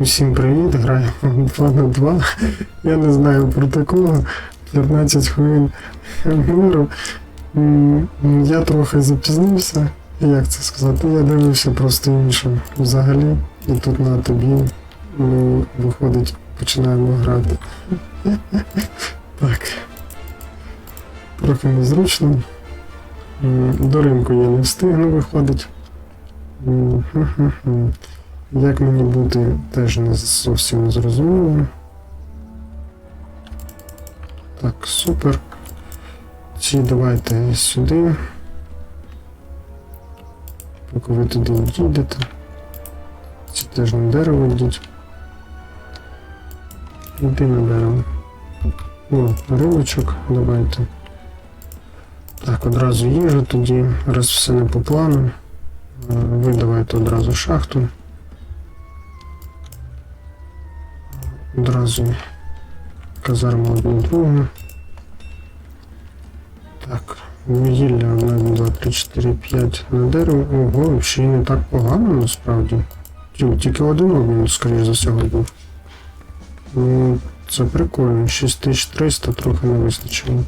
Усім привіт, граємо 2 на 2. Я не знаю про такого. 15 хвилин миру. Я трохи запізнився. Як це сказати? Я дивився просто інше взагалі. І тут на тобі ми виходить, починаємо грати. Так. Трохи незручно. До ринку я не встигну виходить. Як мені бути, теж не зовсім не зрозуміло. Так, супер. Ці давайте сюди. Поки ви туди йдете. Ці теж на дерево йдуть. Йди на дерево. О, рибочок давайте. Так, одразу їжу тоді, раз все не по плану. Е, Ви давайте одразу шахту. Одразу казарму другу. Так, вугілля 1, 2, 3, 4, 5 на дерево. Ого, ще не так погано насправді. Тільки один обмін, скоріш за всього, був. Ну, це прикольно. 6300 трохи не вистачило.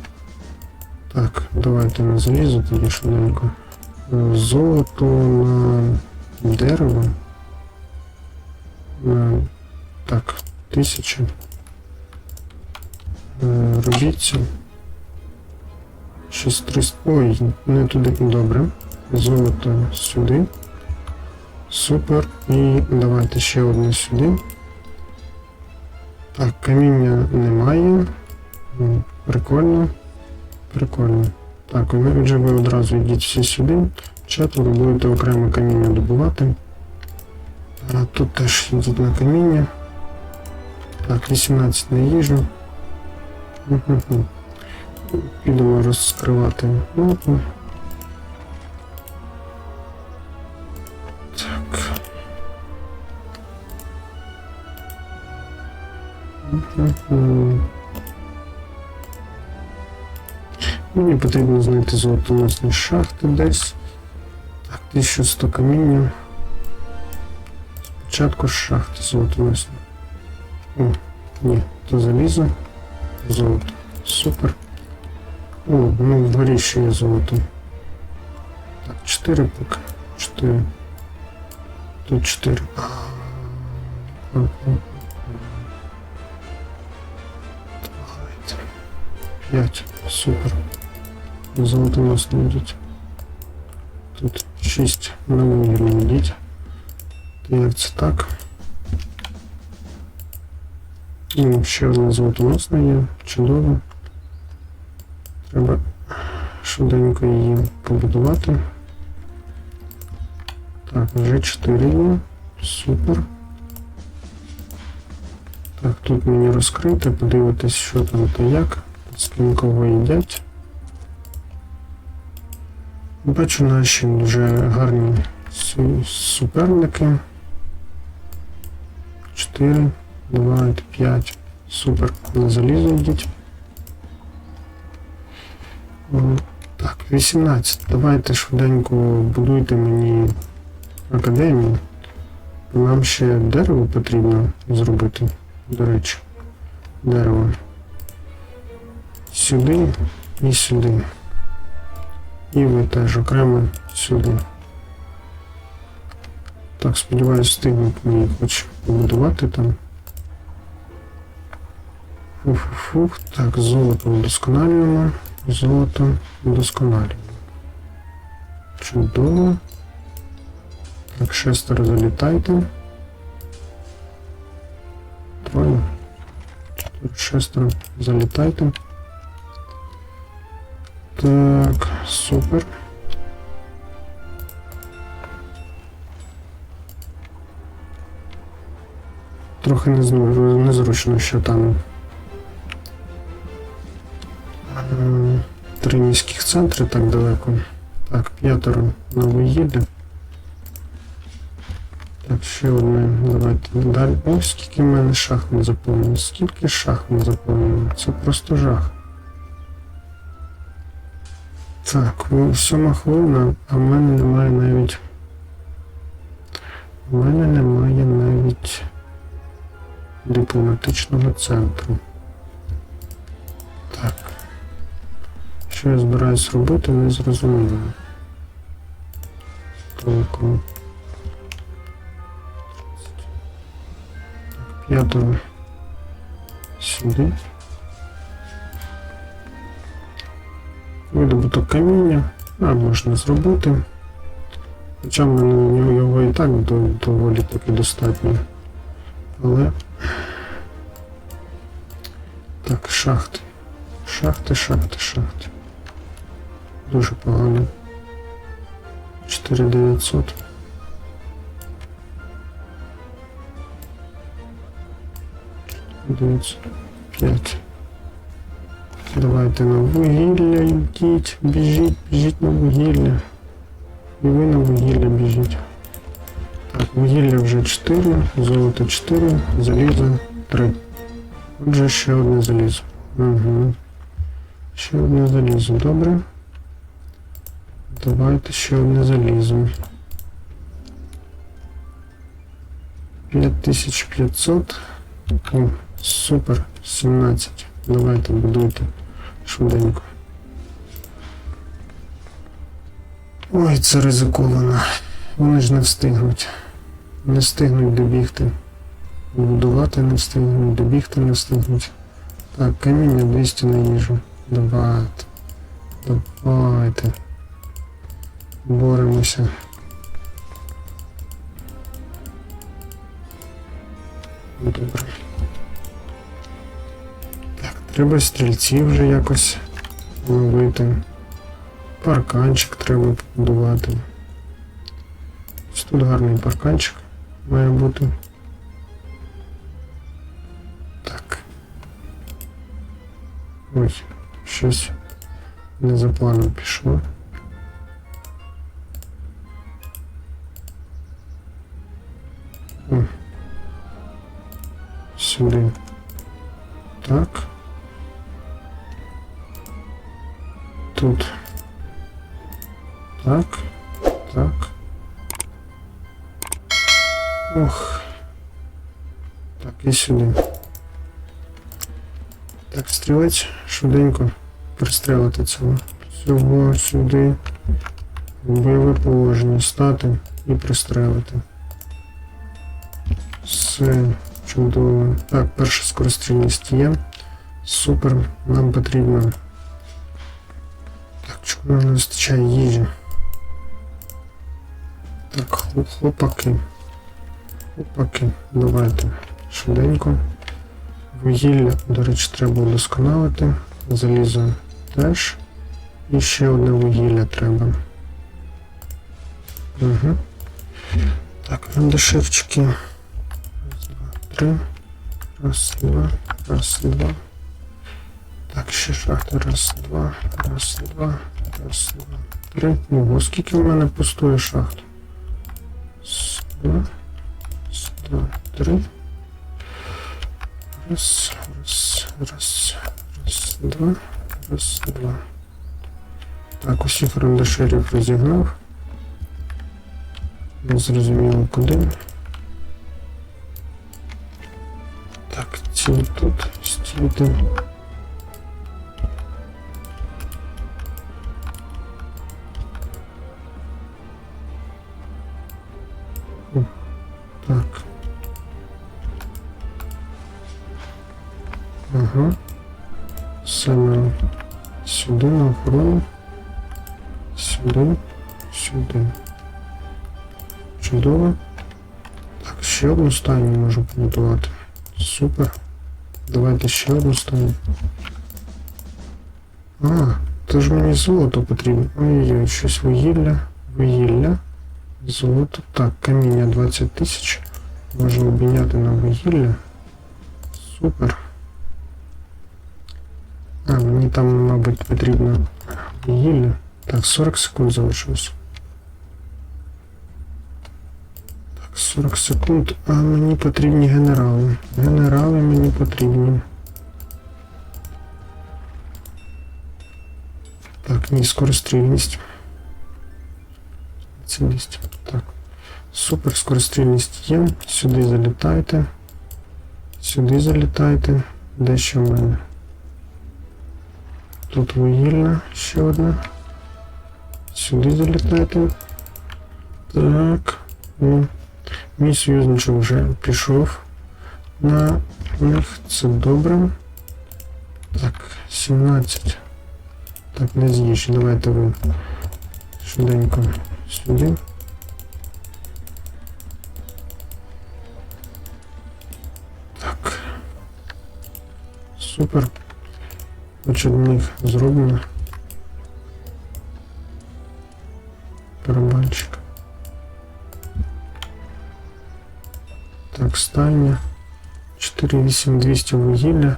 Так, давайте на залізо тоді швиденько. Е, Золото на дерево. Так, тисяча. Е, Робіть це. 6300. Ой, не туди. Добре. Золото сюди. Супер. І давайте ще одне сюди. Так, каміння немає. Прикольно. Прикольно. Так, ви вже ви одразу йдіть всі сюди. Четверо будете окремо каміння добувати. А тут теж йдіть на каміння. Так, 18 на їжу. Підемо розкривати мапу. Так. Мені потрібно знайти золотоносні шахти десь. Так, 1100 каміння. Спочатку шахти золотоносні. О, ні, то залізо. Золото. Супер. О, ну вгорі ще є золото. Так, 4 поки. 4. Тут 4. Давайте. 5. Супер. Золотоносні йдуть. Тут 6 на вугілля йдіть. Як це так? Ну, ще одна золотоносна є. Чудово. Треба швиденько її побудувати. Так, вже 4 є. Супер. Так, тут мені розкрити, подивитись, що там та як, з ким кого їдять. Бачу наші вже гарні суперники. 4, 2, 5. Супер. На залізо йдіть. Так, 18. Давайте швиденько будуйте мені академію. Нам ще дерево потрібно зробити. До речі, дерево. Сюди і сюди. І ви теж окремо сюди. Так, сподіваюсь, встигнуть мені хоч побудувати там. Фух-фух. Так, золото вдосконалюємо. Золото вдосконалюємо. Чудово. Так, шестеро залітайте. Троє. Шестеро залітайте. Так, супер. Трохи незру- незручно, що там три міських центри так далеко. Так, п'ятеро на виїде. Так, ще одне. Давайте далі. О, скільки в мене шахмат заповнено. Скільки шахмат заповнено. Це просто жах. Так, сьома хвилина, а в мене немає навіть. У мене немає навіть дипломатичного центру. Так. Що я збираюсь робити, не зрозуміло. Так, п'ятого сюди. Видобуток каміння. А, можна зробити. Хоча в мене його і так доволі таки достатньо. Але. Так, шахти. Шахти, шахти, шахти. Дуже погано. 4900. Дев'ятсот п'ять. Давайте на вугілля йдіть, біжіть, біжіть на вугілля. І ви на вугілля біжіть. Так, вугілля вже 4, золото 4, залізо 3. Отже, ще одне залізо. Угу. Ще одне залізо, добре. Давайте ще одне залізо. 5500. О, супер, 17. Давайте будуйте швиденько. Ой, це ризиковано. Вони ж не встигнуть. Не встигнуть добігти. Будувати не встигнуть, добігти не встигнуть. Так, каміння 200 на їжу. Давайте. Давайте. Боремося. Добре. Так, треба стрільців вже якось ловити. Парканчик треба побудувати. Ось тут гарний парканчик має бути. Так. Ось, щось не за планом пішло. Сюди. Так. Тут. Так. Так. Ох. Так, і сюди. Так, стрілець, швиденько пристрелити цього. Цього сюди. Бойове положення стати і пристрелити. Все чудово. Так, перша скорострільність є. Супер. Нам потрібно. Так, чому не вистачає їжі? Так, хлопаки. Хлопаки, давайте швиденько. Вугілля, до речі, треба удосконалити. Залізо теж. І ще одне вугілля треба. Угу. Так, андеширчики. Три. Раз, два, раз, два. Так, ще шахта. Раз, два, раз, два, раз, два, три. Ого, скільки в мене пустує шахт? Раз, два, раз, два, три. Раз, раз, раз, раз, два, раз, два. Так, усіх рандашерів розігнав. Не зрозуміло куди. Ці тут стійте. О, Так. Ага. Саме сюди на охорону. Сюди, сюди. Чудово. Так, ще одну стайню можу побудувати. Супер. Давайте ще одну стайню. А, то ж мені золото потрібно. Ой-ой, щось вугілля. Вугілля. Золото. Так, каміння 20 тисяч. Можемо обміняти на вугілля. Супер. А, мені там, мабуть, потрібно вугілля. Так, 40 секунд залишилось. 40 секунд. А мені потрібні генерали. Генерали мені потрібні. Так, ні, скорострільність. Цінність. Так. Супер, скорострільність є. Сюди залітайте. Сюди залітайте. Де ще в мене? Тут вугільна ще одна. Сюди залітайте. Так. Ну, мій союзничок вже пішов на них. Це добре. Так, 17. Так, не з'їж. Давайте ви швиденько сюди. Так. Супер. Хоч одних зроблено. Барабанчик. Так, стайня. 4800 вугілля.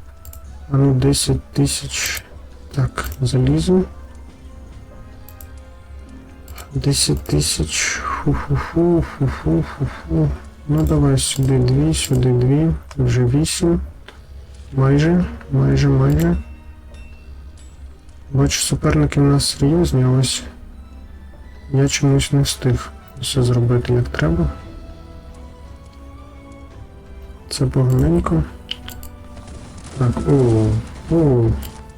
А ну 10 тисяч. Так, залізо. 10 тисяч. Фу-фу-фу, фу-фу-фу-фу. Ну давай сюди 2, сюди 2, вже 8. Майже, майже, майже. Бачу, суперники в нас серйозні, ось я чомусь не встиг все зробити як треба. Це поганенько. Так, о, о,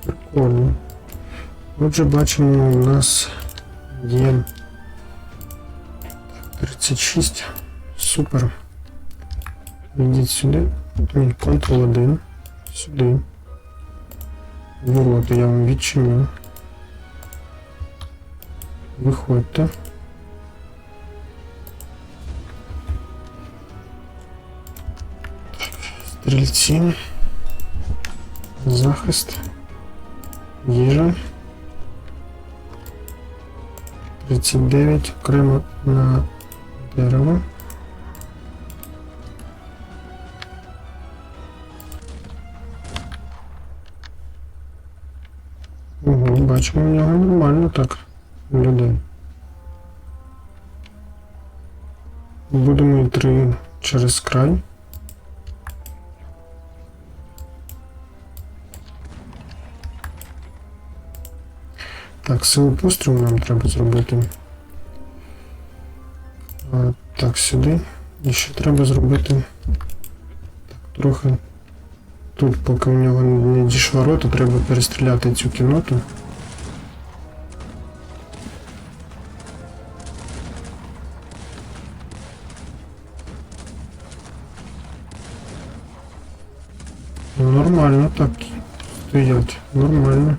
прикольно. Отже, бачимо, у нас є 36. Супер. Йдіть сюди. Ні, Ctrl-1. Сюди. Ворота я вам відчиню. Виходьте. Стрільці. Захист. Їжа. 39 окремо на дерево. Ого, бачимо, в нього нормально так. Людей. Будемо йти через край. Так, силу пострілу нам треба зробити. А, так, сюди. І ще треба зробити так, трохи. Тут, поки у нього не дійшла рота, треба перестріляти цю кіноту. Ну, Нормально так стоять. Нормально.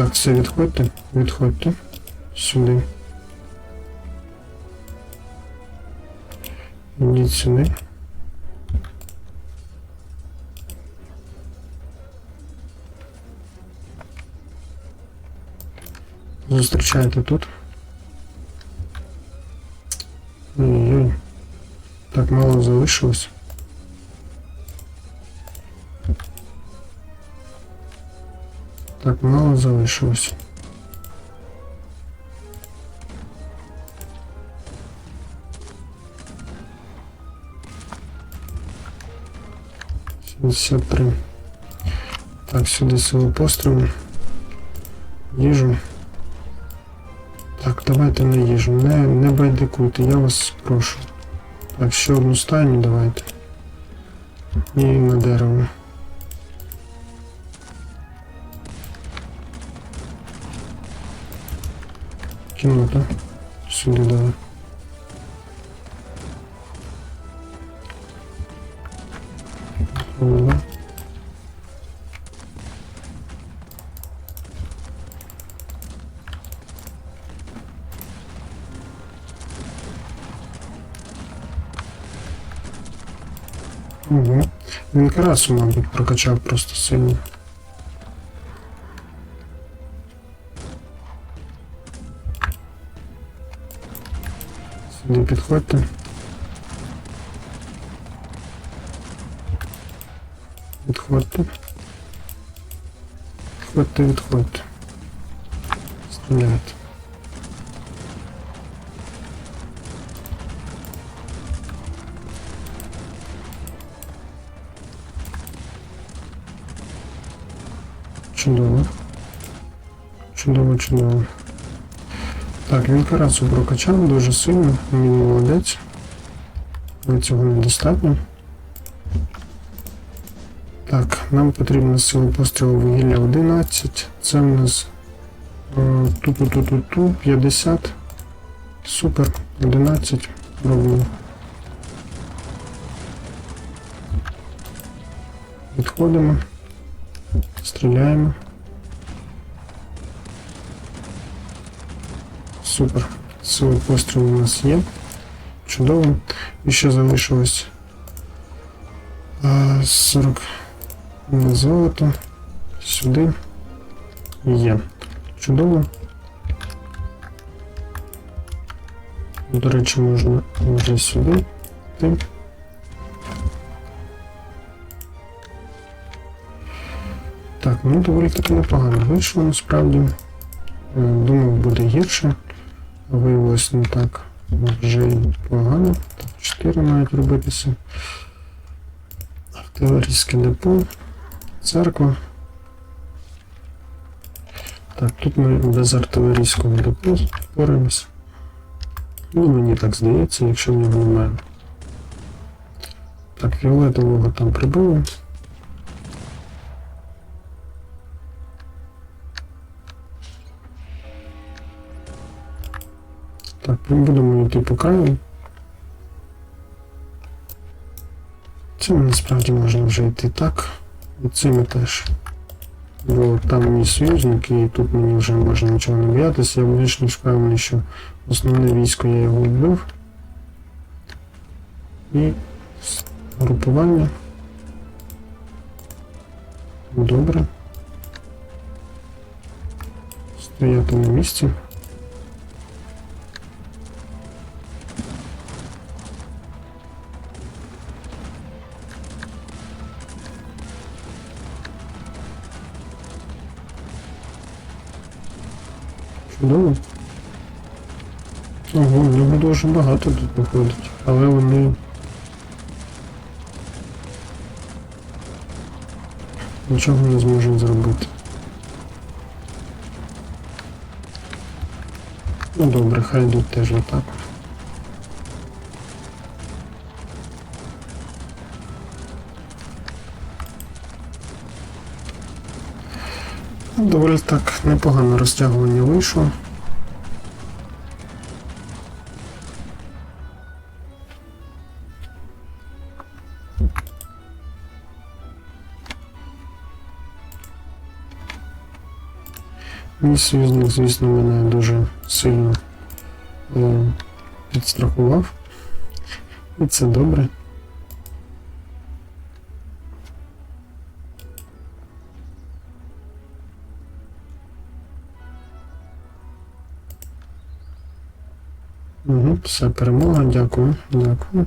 Так, все, відходьте, відходьте. Сюди. Ідіть сюди. Зустрічайте тут. Ой-ой. Так мало залишилось. Так мало залишилось. Сімдесят три. Так, сюди силу пострілу. Їжу. Так, давайте на їжу. Не, не байдикуйте, я вас прошу. Так, ще одну стайню давайте. І на дерево. Кінота. Сюди давай. Ага. Угу. Він красу, мабуть, прокачав просто сильно. Сюди підходьте. Відходьте. Відходьте, відходьте. Стріляйте. Чудово. Чудово, чудово. Так, він карацу прокачав дуже сильно, він молодець. Але цього недостатньо. Так, нам потрібно силу пострілу вугілля 11. Це в нас е, ту-ту-ту-ту-ту 50. Супер, 11. Робимо. Відходимо. Стріляємо. Супер. Сила пострілу у нас є. Чудово. І ще залишилось 40 на золото. Сюди. Є. Чудово. До речі, можна вже сюди. Так, ну доволі таки непогано вийшло насправді. Е, Думав, буде гірше. Виявилось не так вже й погано. Так, 4 мають робитися. Артилерійське депо, церква. Так, тут ми без артилерійського депо впораємося. Ну, мені так здається, якщо в нього немає. Так, фіолетового там прибили. Так, будемо йти по краю. Цим насправді можна вже йти так. І цими теж. Бо там мій союзник, і тут мені вже можна нічого не боятися. Я більш ніж впевнений, що основне військо я його вбив. І групування. Добре. Стояти на місці. Чудово. Ого, в дуже багато тут виходить, але вони. Нічого не зможуть зробити. Ну добре, хай йдуть теж отак. Доволі так непогано розтягування вийшло. Мій союзник, звісно, мене дуже сильно е, підстрахував. І це добре. Все, перемога, дякую, дякую.